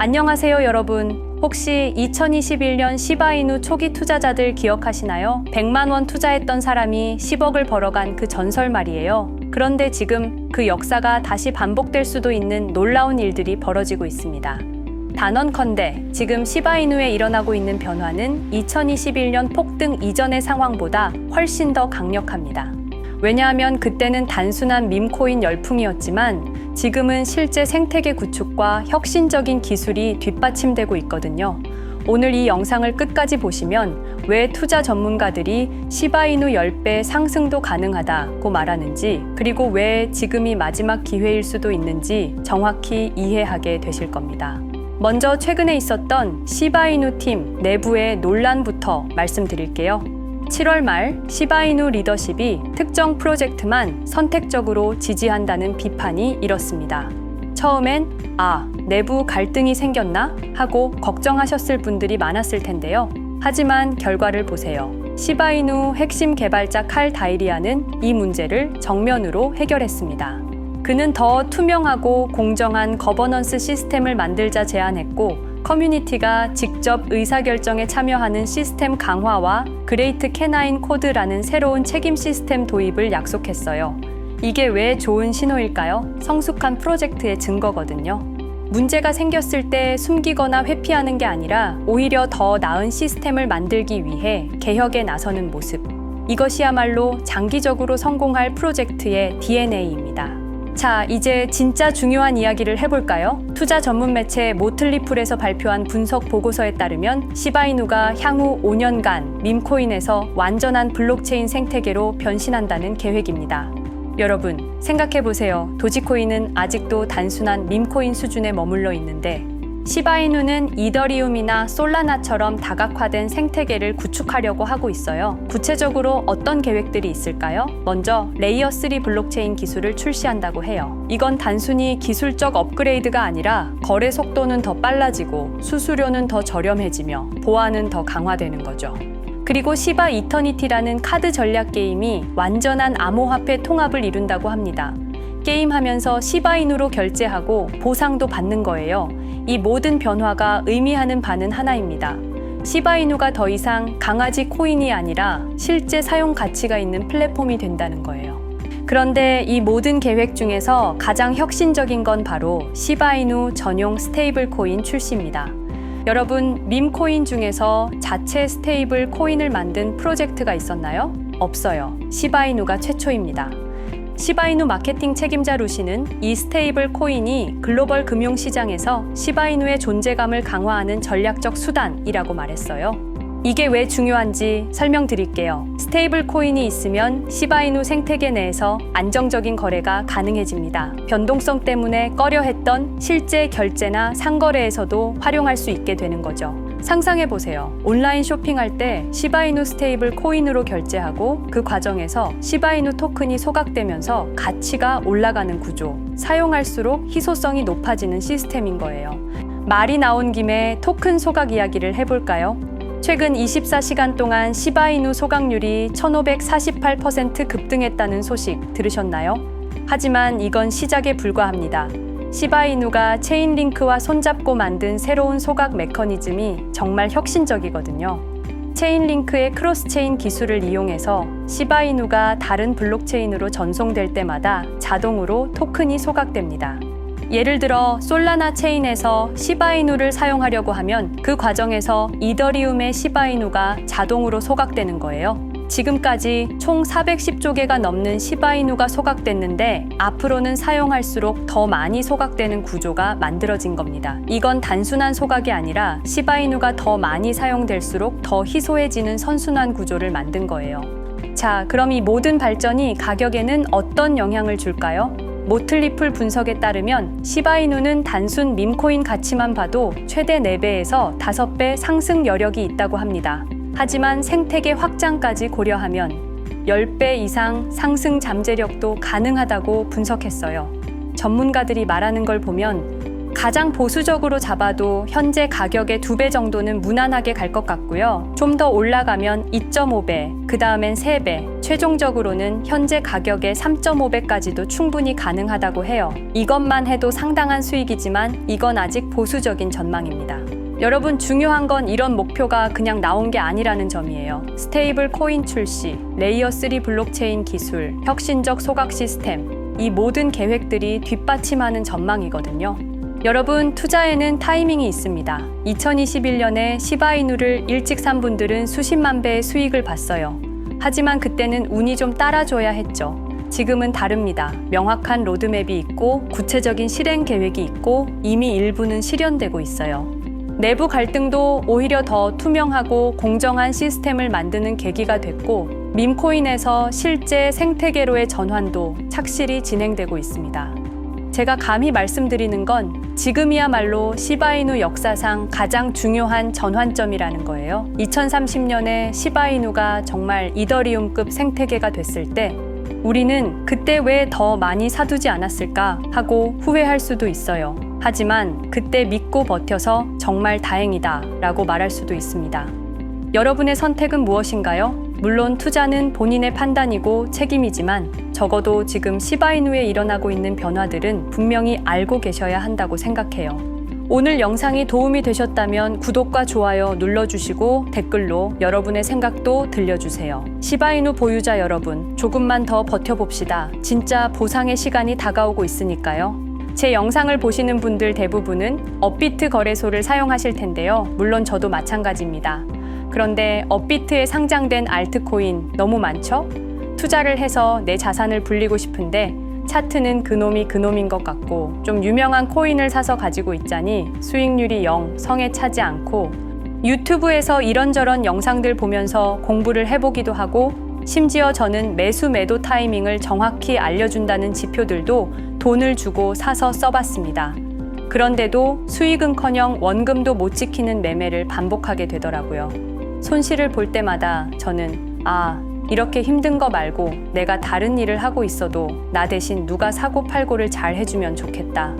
안녕하세요, 여러분. 혹시 2021년 시바이누 초기 투자자들 기억하시나요? 100만 원 투자했던 사람이 10억을 벌어간 그 전설 말이에요. 그런데 지금 그 역사가 다시 반복될 수도 있는 놀라운 일들이 벌어지고 있습니다. 단언컨대 지금 시바이누에 일어나고 있는 변화는 2021년 폭등 이전의 상황보다 훨씬 더 강력합니다. 왜냐하면 그때는 단순한 밈코인 열풍이었지만 지금은 실제 생태계 구축과 혁신적인 기술이 뒷받침되고 있거든요. 오늘 이 영상을 끝까지 보시면 왜 투자 전문가들이 시바이누 10배 상승도 가능하다고 말하는지 그리고 왜 지금이 마지막 기회일 수도 있는지 정확히 이해하게 되실 겁니다. 먼저 최근에 있었던 시바이누 팀 내부의 논란부터 말씀드릴게요. 7월 말 시바이누 리더십이 특정 프로젝트만 선택적으로 지지한다는 비판이 일었습니다. 처음엔 아, 내부 갈등이 생겼나? 하고 걱정하셨을 분들이 많았을 텐데요. 하지만 결과를 보세요. 시바이누 핵심 개발자 칼 다이리아는 이 문제를 정면으로 해결했습니다. 그는 더 투명하고 공정한 거버넌스 시스템을 만들자 제안했고 커뮤니티가 직접 의사결정에 참여하는 시스템 강화와 그레이트 캐나인 코드라는 새로운 책임 시스템 도입을 약속했어요. 이게 왜 좋은 신호일까요? 성숙한 프로젝트의 증거거든요. 문제가 생겼을 때 숨기거나 회피하는 게 아니라 오히려 더 나은 시스템을 만들기 위해 개혁에 나서는 모습. 이것이야말로 장기적으로 성공할 프로젝트의 DNA입니다. 자, 이제 진짜 중요한 이야기를 해볼까요? 투자 전문 매체 모틀리풀에서 발표한 분석 보고서에 따르면 시바이누가 향후 5년간 밈코인에서 완전한 블록체인 생태계로 변신한다는 계획입니다. 여러분, 생각해보세요. 도지코인은 아직도 단순한 밈코인 수준에 머물러 있는데 시바이누는 이더리움이나 솔라나처럼 다각화된 생태계를 구축하려고 하고 있어요. 구체적으로 어떤 계획들이 있을까요? 먼저 레이어 3 블록체인 기술을 출시한다고 해요. 이건 단순히 기술적 업그레이드가 아니라 거래 속도는 더 빨라지고 수수료는 더 저렴해지며 보안은 더 강화되는 거죠. 그리고 시바 이터니티라는 카드 전략 게임이 완전한 암호화폐 통합을 이룬다고 합니다. 게임하면서 시바인으로 결제하고 보상도 받는 거예요. 이 모든 변화가 의미하는 바는 하나입니다. 시바이누가 더 이상 강아지 코인이 아니라 실제 사용 가치가 있는 플랫폼이 된다는 거예요. 그런데 이 모든 계획 중에서 가장 혁신적인 건 바로 시바이누 전용 스테이블 코인 출시입니다. 여러분, 밈코인 중에서 자체 스테이블 코인을 만든 프로젝트가 있었나요? 없어요. 시바이누가 최초입니다. 시바이누 마케팅 책임자 루시는 이 스테이블 코인이 글로벌 금융 시장에서 시바이누의 존재감을 강화하는 전략적 수단이라고 말했어요. 이게 왜 중요한지 설명드릴게요. 스테이블 코인이 있으면 시바이누 생태계 내에서 안정적인 거래가 가능해집니다. 변동성 때문에 꺼려 했던 실제 결제나 상거래에서도 활용할 수 있게 되는 거죠. 상상해 보세요. 온라인 쇼핑할 때 시바이누 스테이블 코인으로 결제하고 그 과정에서 시바이누 토큰이 소각되면서 가치가 올라가는 구조. 사용할수록 희소성이 높아지는 시스템인 거예요. 말이 나온 김에 토큰 소각 이야기를 해볼까요? 최근 24시간 동안 시바이누 소각률이 1548% 급등했다는 소식 들으셨나요? 하지만 이건 시작에 불과합니다. 시바이누가 체인링크와 손잡고 만든 새로운 소각 메커니즘이 정말 혁신적이거든요. 체인링크의 크로스체인 기술을 이용해서 시바이누가 다른 블록체인으로 전송될 때마다 자동으로 토큰이 소각됩니다. 예를 들어 솔라나 체인에서 시바이누를 사용하려고 하면 그 과정에서 이더리움의 시바이누가 자동으로 소각되는 거예요. 지금까지 총 410조 개가 넘는 시바이누가 소각됐는데 앞으로는 사용할수록 더 많이 소각되는 구조가 만들어진 겁니다. 이건 단순한 소각이 아니라 시바이누가 더 많이 사용될수록 더 희소해지는 선순환 구조를 만든 거예요. 자, 그럼 이 모든 발전이 가격에는 어떤 영향을 줄까요? 모틀리플 분석에 따르면 시바이누는 단순 밈코인 가치만 봐도 최대 4배에서 5배 상승 여력이 있다고 합니다. 하지만 생태계 확장까지 고려하면 10배 이상 상승 잠재력도 가능하다고 분석했어요. 전문가들이 말하는 걸 보면 가장 보수적으로 잡아도 현재 가격의 두 배 정도는 무난하게 갈 것 같고요. 좀 더 올라가면 2.5배, 그 다음엔 3배, 최종적으로는 현재 가격의 3.5배까지도 충분히 가능하다고 해요. 이것만 해도 상당한 수익이지만 이건 아직 보수적인 전망입니다. 여러분 중요한 건 이런 목표가 그냥 나온 게 아니라는 점이에요. 스테이블 코인 출시, 레이어 3 블록체인 기술, 혁신적 소각 시스템, 이 모든 계획들이 뒷받침하는 전망이거든요. 여러분 투자에는 타이밍이 있습니다. 2021년에 시바이누를 일찍 산 분들은 수십만 배의 수익을 봤어요. 하지만 그때는 운이 좀 따라줘야 했죠. 지금은 다릅니다. 명확한 로드맵이 있고 구체적인 실행 계획이 있고 이미 일부는 실현되고 있어요. 내부 갈등도 오히려 더 투명하고 공정한 시스템을 만드는 계기가 됐고 밈코인에서 실제 생태계로의 전환도 착실히 진행되고 있습니다. 제가 감히 말씀드리는 건 지금이야말로 시바이누 역사상 가장 중요한 전환점이라는 거예요. 2030년에 시바이누가 정말 이더리움급 생태계가 됐을 때 우리는 그때 왜 더 많이 사두지 않았을까 하고 후회할 수도 있어요. 하지만 그때 믿고 버텨서 정말 다행이다 라고 말할 수도 있습니다. 여러분의 선택은 무엇인가요? 물론 투자는 본인의 판단이고 책임이지만 적어도 지금 시바이누에 일어나고 있는 변화들은 분명히 알고 계셔야 한다고 생각해요. 오늘 영상이 도움이 되셨다면 구독과 좋아요 눌러주시고 댓글로 여러분의 생각도 들려주세요. 시바이누 보유자 여러분, 조금만 더 버텨봅시다. 진짜 보상의 시간이 다가오고 있으니까요. 제 영상을 보시는 분들 대부분은 업비트 거래소를 사용하실 텐데요. 물론 저도 마찬가지입니다. 그런데 업비트에 상장된 알트코인 너무 많죠? 투자를 해서 내 자산을 불리고 싶은데 차트는 그놈이 그놈인 것 같고 좀 유명한 코인을 사서 가지고 있자니 수익률이 영 성에 차지 않고 유튜브에서 이런저런 영상들 보면서 공부를 해보기도 하고 심지어 저는 매수 매도 타이밍을 정확히 알려준다는 지표들도 돈을 주고 사서 써봤습니다. 그런데도 수익은커녕 원금도 못 지키는 매매를 반복하게 되더라고요. 손실을 볼 때마다 저는 아, 이렇게 힘든 거 말고 내가 다른 일을 하고 있어도 나 대신 누가 사고 팔고를 잘 해주면 좋겠다.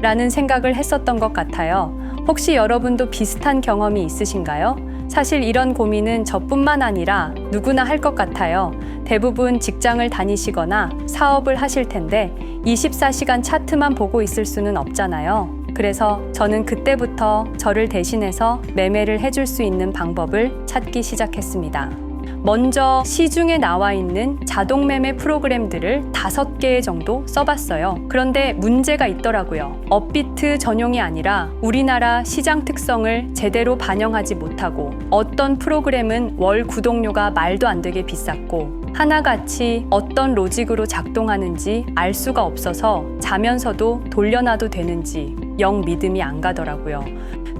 라는 생각을 했었던 것 같아요. 혹시 여러분도 비슷한 경험이 있으신가요? 사실 이런 고민은 저뿐만 아니라 누구나 할 것 같아요. 대부분 직장을 다니시거나 사업을 하실 텐데 24시간 차트만 보고 있을 수는 없잖아요. 그래서 저는 그때부터 저를 대신해서 매매를 해줄 수 있는 방법을 찾기 시작했습니다. 먼저 시중에 나와 있는 자동 매매 프로그램들을 다섯 개 정도 써봤어요. 그런데 문제가 있더라고요. 업비트 전용이 아니라 우리나라 시장 특성을 제대로 반영하지 못하고 어떤 프로그램은 월 구독료가 말도 안 되게 비쌌고 하나같이 어떤 로직으로 작동하는지 알 수가 없어서 자면서도 돌려놔도 되는지 영 믿음이 안 가더라고요.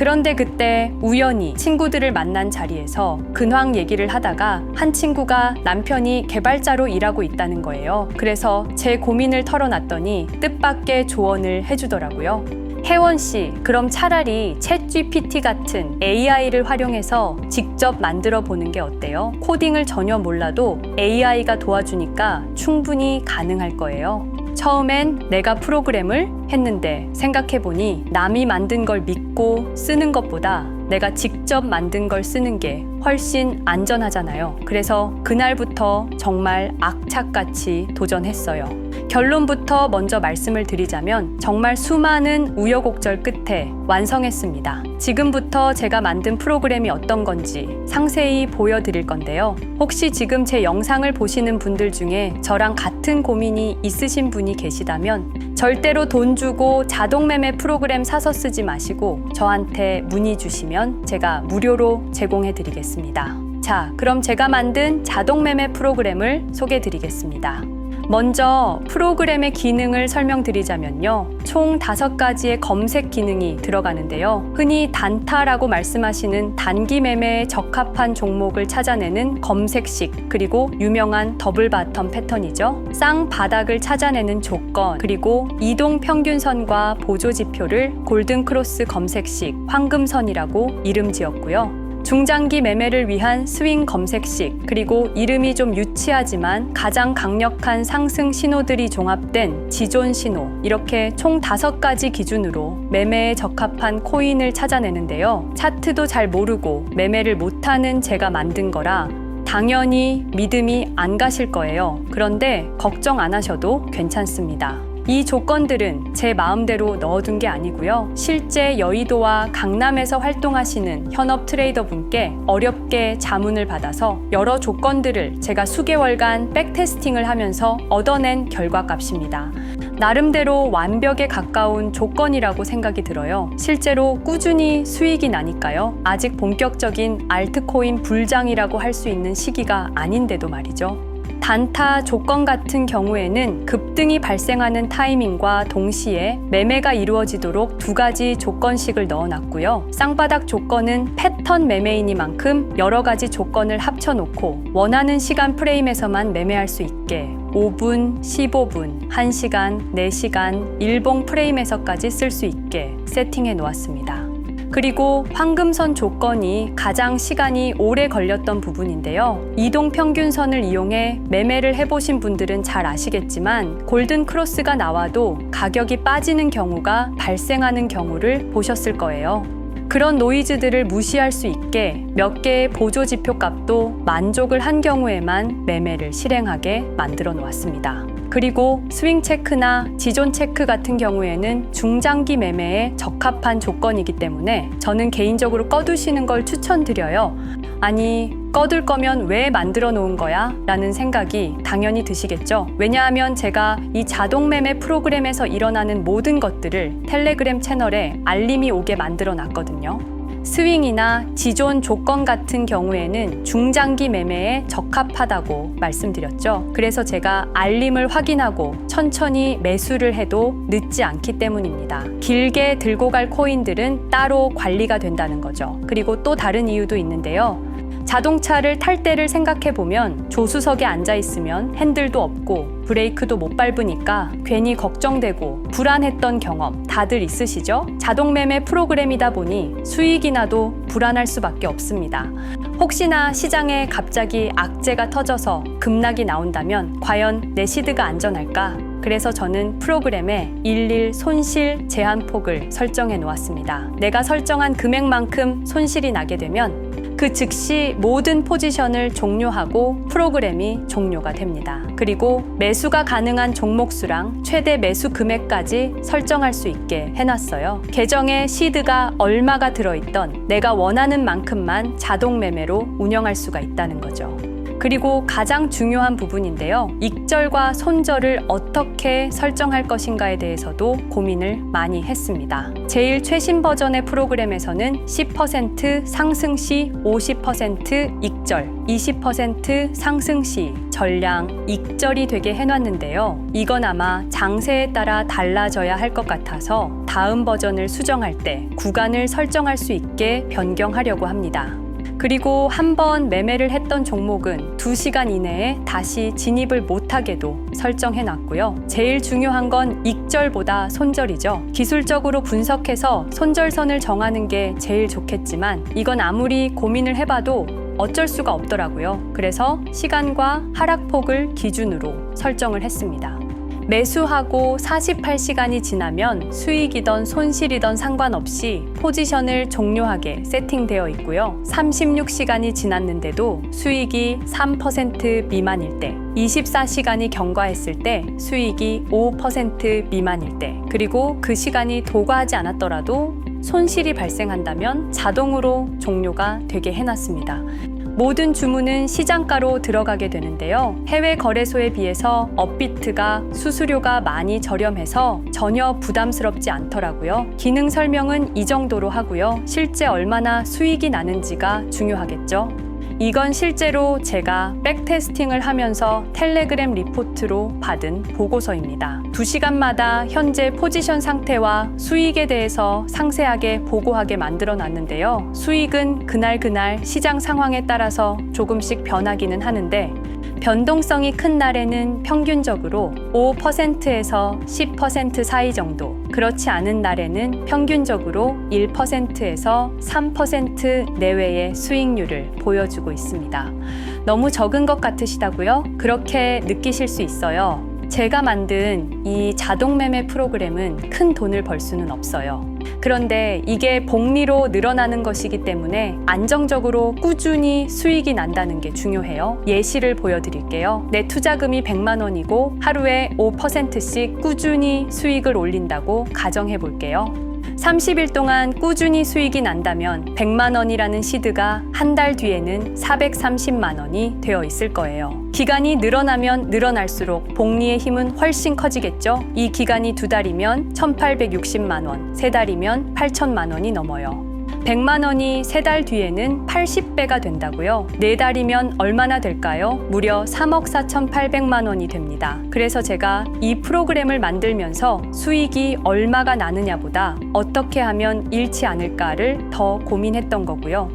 그런데 그때 우연히 친구들을 만난 자리에서 근황 얘기를 하다가 한 친구가 남편이 개발자로 일하고 있다는 거예요. 그래서 제 고민을 털어놨더니 뜻밖의 조언을 해주더라고요. 혜원 씨, 그럼 차라리 챗 GPT 같은 AI를 활용해서 직접 만들어 보는 게 어때요? 코딩을 전혀 몰라도 AI가 도와주니까 충분히 가능할 거예요. 처음엔 내가 프로그램을 했는데 생각해보니 남이 만든 걸 믿고 쓰는 것보다 내가 직접 만든 걸 쓰는 게 훨씬 안전하잖아요. 그래서 그날부터 정말 악착같이 도전했어요. 결론부터 먼저 말씀을 드리자면 정말 수많은 우여곡절 끝에 완성했습니다. 지금부터 제가 만든 프로그램이 어떤 건지 상세히 보여드릴 건데요. 혹시 지금 제 영상을 보시는 분들 중에 저랑 같은 고민이 있으신 분이 계시다면 절대로 돈 주고 자동 매매 프로그램 사서 쓰지 마시고 저한테 문의 주시면 제가 무료로 제공해 드리겠습니다. 자, 그럼 제가 만든 자동 매매 프로그램을 소개해 드리겠습니다. 먼저 프로그램의 기능을 설명드리자면요. 총 다섯 가지의 검색 기능이 들어가는데요. 흔히 단타라고 말씀하시는 단기 매매에 적합한 종목을 찾아내는 검색식, 그리고 유명한 더블 바텀 패턴이죠. 쌍바닥을 찾아내는 조건, 그리고 이동 평균선과 보조 지표를 골든 크로스 검색식, 황금선이라고 이름 지었고요. 중장기 매매를 위한 스윙 검색식, 그리고 이름이 좀 유치하지만 가장 강력한 상승 신호들이 종합된 지존 신호, 이렇게 총 다섯 가지 기준으로 매매에 적합한 코인을 찾아내는데요. 차트도 잘 모르고 매매를 못하는 제가 만든 거라 당연히 믿음이 안 가실 거예요. 그런데 걱정 안 하셔도 괜찮습니다. 이 조건들은 제 마음대로 넣어둔 게 아니고요. 실제 여의도와 강남에서 활동하시는 현업 트레이더 분께 어렵게 자문을 받아서 여러 조건들을 제가 수개월간 백테스팅을 하면서 얻어낸 결과값입니다. 나름대로 완벽에 가까운 조건이라고 생각이 들어요. 실제로 꾸준히 수익이 나니까요. 아직 본격적인 알트코인 불장이라고 할 수 있는 시기가 아닌데도 말이죠. 단타 조건 같은 경우에는 급등이 발생하는 타이밍과 동시에 매매가 이루어지도록 두 가지 조건씩을 넣어놨고요. 쌍바닥 조건은 패턴 매매이니만큼 여러 가지 조건을 합쳐놓고 원하는 시간 프레임에서만 매매할 수 있게 5분, 15분, 1시간, 4시간, 일봉 프레임에서까지 쓸 수 있게 세팅해 놓았습니다. 그리고 황금선 조건이 가장 시간이 오래 걸렸던 부분인데요. 이동 평균선을 이용해 매매를 해보신 분들은 잘 아시겠지만 골든 크로스가 나와도 가격이 빠지는 경우가 발생하는 경우를 보셨을 거예요. 그런 노이즈들을 무시할 수 있게 몇 개의 보조 지표 값도 만족을 한 경우에만 매매를 실행하게 만들어 놓았습니다. 그리고 스윙 체크나 지존 체크 같은 경우에는 중장기 매매에 적합한 조건이기 때문에 저는 개인적으로 꺼두시는 걸 추천드려요. 아니, 꺼둘 거면 왜 만들어 놓은 거야? 라는 생각이 당연히 드시겠죠. 왜냐하면 제가 이 자동 매매 프로그램에서 일어나는 모든 것들을 텔레그램 채널에 알림이 오게 만들어 놨거든요. 스윙이나 지존 조건 같은 경우에는 중장기 매매에 적합하다고 말씀드렸죠. 그래서 제가 알림을 확인하고 천천히 매수를 해도 늦지 않기 때문입니다. 길게 들고 갈 코인들은 따로 관리가 된다는 거죠. 그리고 또 다른 이유도 있는데요. 자동차를 탈 때를 생각해 보면 조수석에 앉아 있으면 핸들도 없고 브레이크도 못 밟으니까 괜히 걱정되고 불안했던 경험 다들 있으시죠? 자동 매매 프로그램이다 보니 수익이 나도 불안할 수밖에 없습니다. 혹시나 시장에 갑자기 악재가 터져서 급락이 나온다면 과연 내 시드가 안전할까? 그래서 저는 프로그램에 일일 손실 제한폭을 설정해 놓았습니다. 내가 설정한 금액만큼 손실이 나게 되면 그 즉시 모든 포지션을 종료하고 프로그램이 종료가 됩니다. 그리고 매수가 가능한 종목 수랑 최대 매수 금액까지 설정할 수 있게 해놨어요. 계정에 시드가 얼마가 들어있던 내가 원하는 만큼만 자동 매매로 운영할 수가 있다는 거죠. 그리고 가장 중요한 부분인데요. 익절과 손절을 어떻게 설정할 것인가에 대해서도 고민을 많이 했습니다. 제일 최신 버전의 프로그램에서는 10% 상승 시 50% 익절, 20% 상승 시 전량 익절이 되게 해놨는데요. 이건 아마 장세에 따라 달라져야 할 것 같아서 다음 버전을 수정할 때 구간을 설정할 수 있게 변경하려고 합니다. 그리고 한 번 매매를 했던 종목은 2시간 이내에 다시 진입을 못하게도 설정해 놨고요. 제일 중요한 건 익절보다 손절이죠. 기술적으로 분석해서 손절선을 정하는 게 제일 좋겠지만 이건 아무리 고민을 해봐도 어쩔 수가 없더라고요. 그래서 시간과 하락폭을 기준으로 설정을 했습니다. 매수하고 48시간이 지나면 수익이던 손실이던 상관없이 포지션을 종료하게 세팅되어 있고요. 36시간이 지났는데도 수익이 3% 미만일 때, 24시간이 경과했을 때 수익이 5% 미만일 때, 그리고 그 시간이 도과하지 않았더라도 손실이 발생한다면 자동으로 종료가 되게 해놨습니다. 모든 주문은 시장가로 들어가게 되는데요. 해외 거래소에 비해서 업비트가 수수료가 많이 저렴해서 전혀 부담스럽지 않더라고요. 기능 설명은 이 정도로 하고요. 실제 얼마나 수익이 나는지가 중요하겠죠. 이건 실제로 제가 백테스팅을 하면서 텔레그램 리포트로 받은 보고서입니다. 2시간마다 현재 포지션 상태와 수익에 대해서 상세하게 보고하게 만들어 놨는데요. 수익은 그날그날 시장 상황에 따라서 조금씩 변하기는 하는데 변동성이 큰 날에는 평균적으로 5%에서 10% 사이 정도, 그렇지 않은 날에는 평균적으로 1%에서 3% 내외의 수익률을 보여주고 있습니다. 너무 적은 것 같으시다고요? 그렇게 느끼실 수 있어요. 제가 만든 이 자동 매매 프로그램은 큰 돈을 벌 수는 없어요. 그런데 이게 복리로 늘어나는 것이기 때문에 안정적으로 꾸준히 수익이 난다는 게 중요해요. 예시를 보여드릴게요. 내 투자금이 100만 원이고 하루에 5%씩 꾸준히 수익을 올린다고 가정해 볼게요. 30일 동안 꾸준히 수익이 난다면 100만 원이라는 시드가 한 달 뒤에는 430만 원이 되어 있을 거예요. 기간이 늘어나면 늘어날수록 복리의 힘은 훨씬 커지겠죠? 이 기간이 두 달이면 1,860만 원, 세 달이면 8천만 원이 넘어요. 100만 원이 세 달 뒤에는 80배가 된다고요. 네 달이면 얼마나 될까요? 무려 3억 4,800만 원이 됩니다. 그래서 제가 이 프로그램을 만들면서 수익이 얼마가 나느냐보다 어떻게 하면 잃지 않을까를 더 고민했던 거고요.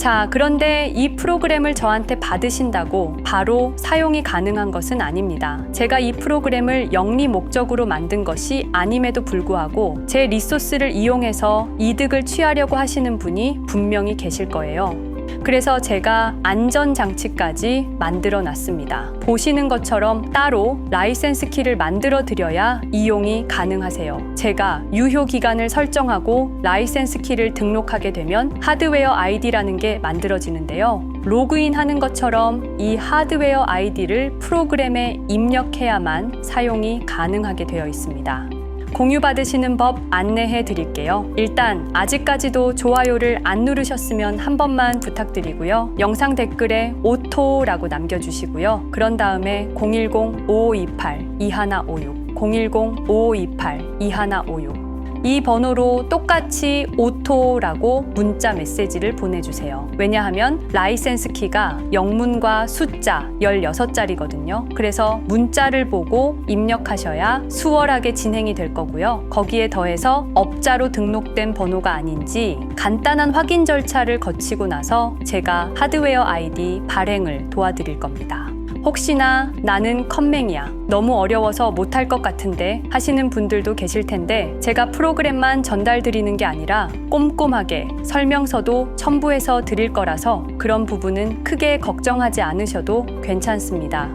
자, 그런데 이 프로그램을 저한테 받으신다고 바로 사용이 가능한 것은 아닙니다. 제가 이 프로그램을 영리 목적으로 만든 것이 아님에도 불구하고 제 리소스를 이용해서 이득을 취하려고 하시는 분이 분명히 계실 거예요. 그래서 제가 안전장치까지 만들어 놨습니다. 보시는 것처럼 따로 라이센스 키를 만들어 드려야 이용이 가능하세요. 제가 유효 기간을 설정하고 라이센스 키를 등록하게 되면 하드웨어 아이디라는 게 만들어지는데요. 로그인 하는 것처럼 이 하드웨어 아이디를 프로그램에 입력해야만 사용이 가능하게 되어 있습니다. 공유받으시는 법 안내해 드릴게요. 일단 아직까지도 좋아요를 안 누르셨으면 한 번만 부탁드리고요. 영상 댓글에 오토라고 남겨주시고요. 그런 다음에 010-5528-2156 010-5528-2156 이 번호로 똑같이 오토라고 문자 메시지를 보내주세요. 왜냐하면 라이센스 키가 영문과 숫자 16자리거든요. 그래서 문자를 보고 입력하셔야 수월하게 진행이 될 거고요. 거기에 더해서 업자로 등록된 번호가 아닌지 간단한 확인 절차를 거치고 나서 제가 하드웨어 아이디 발행을 도와드릴 겁니다. 혹시나 나는 컴맹이야. 너무 어려워서 못할 것 같은데 하시는 분들도 계실 텐데 제가 프로그램만 전달 드리는 게 아니라 꼼꼼하게 설명서도 첨부해서 드릴 거라서 그런 부분은 크게 걱정하지 않으셔도 괜찮습니다.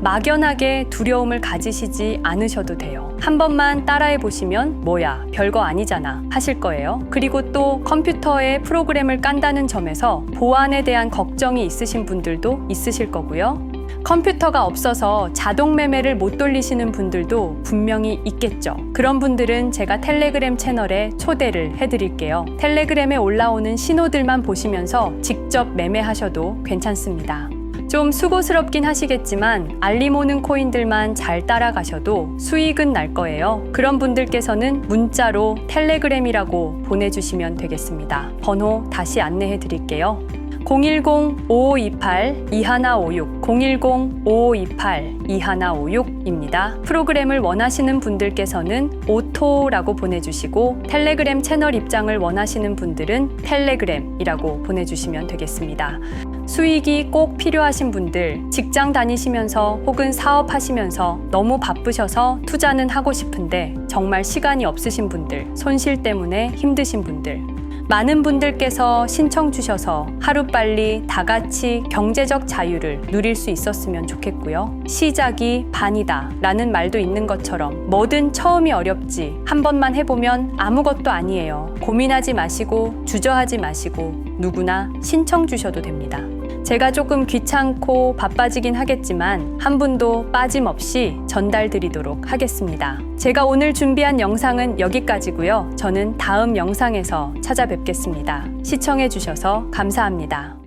막연하게 두려움을 가지시지 않으셔도 돼요. 한 번만 따라해 보시면 뭐야, 별거 아니잖아 하실 거예요. 그리고 또 컴퓨터에 프로그램을 깐다는 점에서 보안에 대한 걱정이 있으신 분들도 있으실 거고요. 컴퓨터가 없어서 자동 매매를 못 돌리시는 분들도 분명히 있겠죠. 그런 분들은 제가 텔레그램 채널에 초대를 해드릴게요. 텔레그램에 올라오는 신호들만 보시면서 직접 매매하셔도 괜찮습니다. 좀 수고스럽긴 하시겠지만 알림 오는 코인들만 잘 따라가셔도 수익은 날 거예요. 그런 분들께서는 문자로 텔레그램이라고 보내주시면 되겠습니다. 번호 다시 안내해 드릴게요. 010-5528-2156, 010-5528-2156입니다. 프로그램을 원하시는 분들께서는 오토라고 보내주시고 텔레그램 채널 입장을 원하시는 분들은 텔레그램이라고 보내주시면 되겠습니다. 수익이 꼭 필요하신 분들, 직장 다니시면서 혹은 사업하시면서 너무 바쁘셔서 투자는 하고 싶은데 정말 시간이 없으신 분들, 손실 때문에 힘드신 분들, 많은 분들께서 신청 주셔서 하루빨리 다 같이 경제적 자유를 누릴 수 있었으면 좋겠고요. 시작이 반이다 라는 말도 있는 것처럼 뭐든 처음이 어렵지 한 번만 해보면 아무것도 아니에요. 고민하지 마시고 주저하지 마시고 누구나 신청 주셔도 됩니다. 제가 조금 귀찮고 바빠지긴 하겠지만 한 분도 빠짐없이 전달 드리도록 하겠습니다. 제가 오늘 준비한 영상은 여기까지고요. 저는 다음 영상에서 찾아뵙겠습니다. 시청해 주셔서 감사합니다.